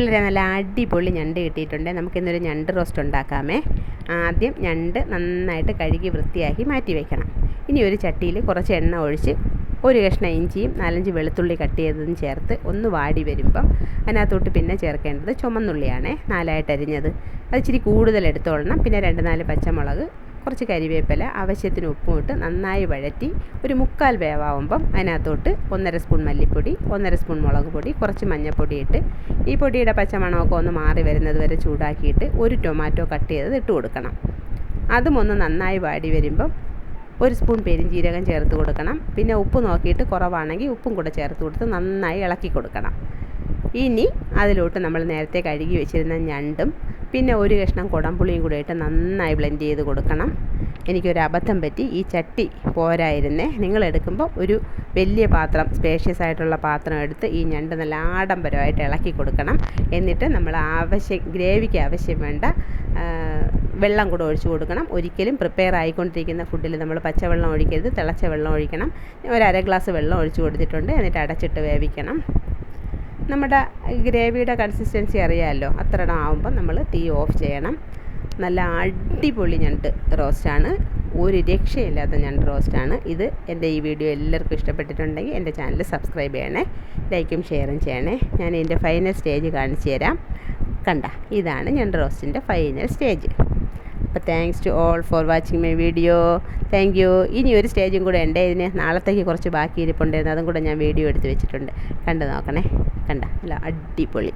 പിള്ളേരെ നല്ല അടിപൊളി ഞണ്ട് കിട്ടിയിട്ടുണ്ട്. നമുക്കിന്നൊരു ഞണ്ട് റോസ്റ്റ് ഉണ്ടാക്കാമേ. ആദ്യം ഞണ്ട് നന്നായിട്ട് കഴുകി വൃത്തിയാക്കി മാറ്റി വയ്ക്കണം ഇനി ഒരു ചട്ടിയിൽ കുറച്ച് എണ്ണ ഒഴിച്ച് ഒരു കഷ്ണം ഇഞ്ചിയും നാലഞ്ച് വെളുത്തുള്ളി കട്ട് ചെയ്തതും ചേർത്ത് ഒന്ന് വാടി വരുമ്പം അതിനകത്തോട്ട് പിന്നെ ചേർക്കേണ്ടത് ചുമന്നുള്ളിയാണേ. നാലായിട്ട് അരിഞ്ഞത്. അത് ഇച്ചിരി കൂടുതൽ എടുത്തോളണം. പിന്നെ രണ്ട് നാല് പച്ചമുളക് കുറച്ച് കരിവേപ്പില ആവശ്യത്തിന് ഉപ്പും ഇട്ട് നന്നായി വഴറ്റി ഒരു മുക്കാൽ വേവാകുമ്പം അതിനകത്തോട്ട് ഒന്നര സ്പൂൺ മല്ലിപ്പൊടി ഒന്നര സ്പൂൺ മുളക് പൊടി കുറച്ച് മഞ്ഞൾപ്പൊടി ഇട്ട് ഈ പൊടിയുടെ പച്ചമണമൊക്കെ ഒന്ന് മാറി വരുന്നത് വരെ ചൂടാക്കിയിട്ട് ഒരു ടൊമാറ്റോ കട്ട് ചെയ്തത് ഇട്ട് കൊടുക്കണം. അതും ഒന്ന് നന്നായി വാടി വരുമ്പം ഒരു സ്പൂൺ പെരിഞ്ജീരകം ചേർത്ത് കൊടുക്കണം. പിന്നെ ഉപ്പ് നോക്കിയിട്ട് കുറവാണെങ്കിൽ ഉപ്പും കൂടെ ചേർത്ത് കൊടുത്ത് നന്നായി ഇളക്കി കൊടുക്കണം. ഇനി അതിലോട്ട് നമ്മൾ നേരത്തെ കഴുകി വെച്ചിരുന്ന ഞണ്ടും പിന്നെ ഒരു കഷ്ണം കുടംപുളിയും കൂടെ ഇട്ട് നന്നായി ബ്ലെൻഡ് ചെയ്ത് കൊടുക്കണം. എനിക്കൊരു അബദ്ധം പറ്റി. ഈ ചട്ടി പോരായിരുന്നേ. നിങ്ങൾ എടുക്കുമ്പോൾ ഒരു വലിയ പാത്രം സ്പേഷ്യസ് ആയിട്ടുള്ള പാത്രം എടുത്ത് ഈ ഞണ്ട് നല്ല ആഡംബരമായിട്ട് ഇളക്കി കൊടുക്കണം. എന്നിട്ട് നമ്മൾ ആവശ്യം ഗ്രേവിക്ക് ആവശ്യം വേണ്ട വെള്ളം കൂടെ ഒഴിച്ചു കൊടുക്കണം. ഒരിക്കലും പ്രിപ്പയർ ആയിക്കൊണ്ടിരിക്കുന്ന ഫുഡിൽ നമ്മൾ പച്ചവെള്ളം ഒഴിക്കരുത്. തിളച്ച വെള്ളം ഒഴിക്കണം. ഒരു അര ഗ്ലാസ് വെള്ളം ഒഴിച്ചു കൊടുത്തിട്ടുണ്ട്. എന്നിട്ട് അടച്ചിട്ട് വേവിക്കണം. നമ്മുടെ ഗ്രേവിയുടെ കൺസിസ്റ്റൻസി അറിയാമല്ലോ അത്ര ഇടം ആകുമ്പോൾ നമ്മൾ തീ ഓഫ് ചെയ്യണം. നല്ല അടിപൊളി ഞണ്ട് റോസ്റ്റാണ് ഒരു രക്ഷയില്ലാത്ത ഞണ്ട് റോസ്റ്റാണ് ഇത് എന്റെ ഈ വീഡിയോ എല്ലാവർക്കും ഇഷ്ടപ്പെട്ടിട്ടുണ്ടെങ്കിൽ എന്റെ ചാനൽ സബ്സ്ക്രൈബ് ചെയ്യണേ. ലൈക്കും ഷെയറും ചെയ്യണേ. ഞാൻ എന്റെ ഫൈനൽ സ്റ്റേജ് കാണിച്ചു തരാം. കണ്ട ഇതാണ് ഞണ്ട് റോസ്റ്റിന്റെ ഫൈനൽ സ്റ്റേജ് അപ്പോൾ thanks to all for watching my video thank you ഇനി ഒരു സ്റ്റേജും കൂടെ ഉണ്ട്. ഇതിന് നാളത്തേക്ക് കുറച്ച് ബാക്കി ഇരിപ്പുണ്ടായിരുന്നു അതും കൂടെ ഞാൻ വീഡിയോ എടുത്ത് വെച്ചിട്ടുണ്ട്. കണ്ടു നോക്കണേ. കണ്ട. അല്ല അടിപൊളി.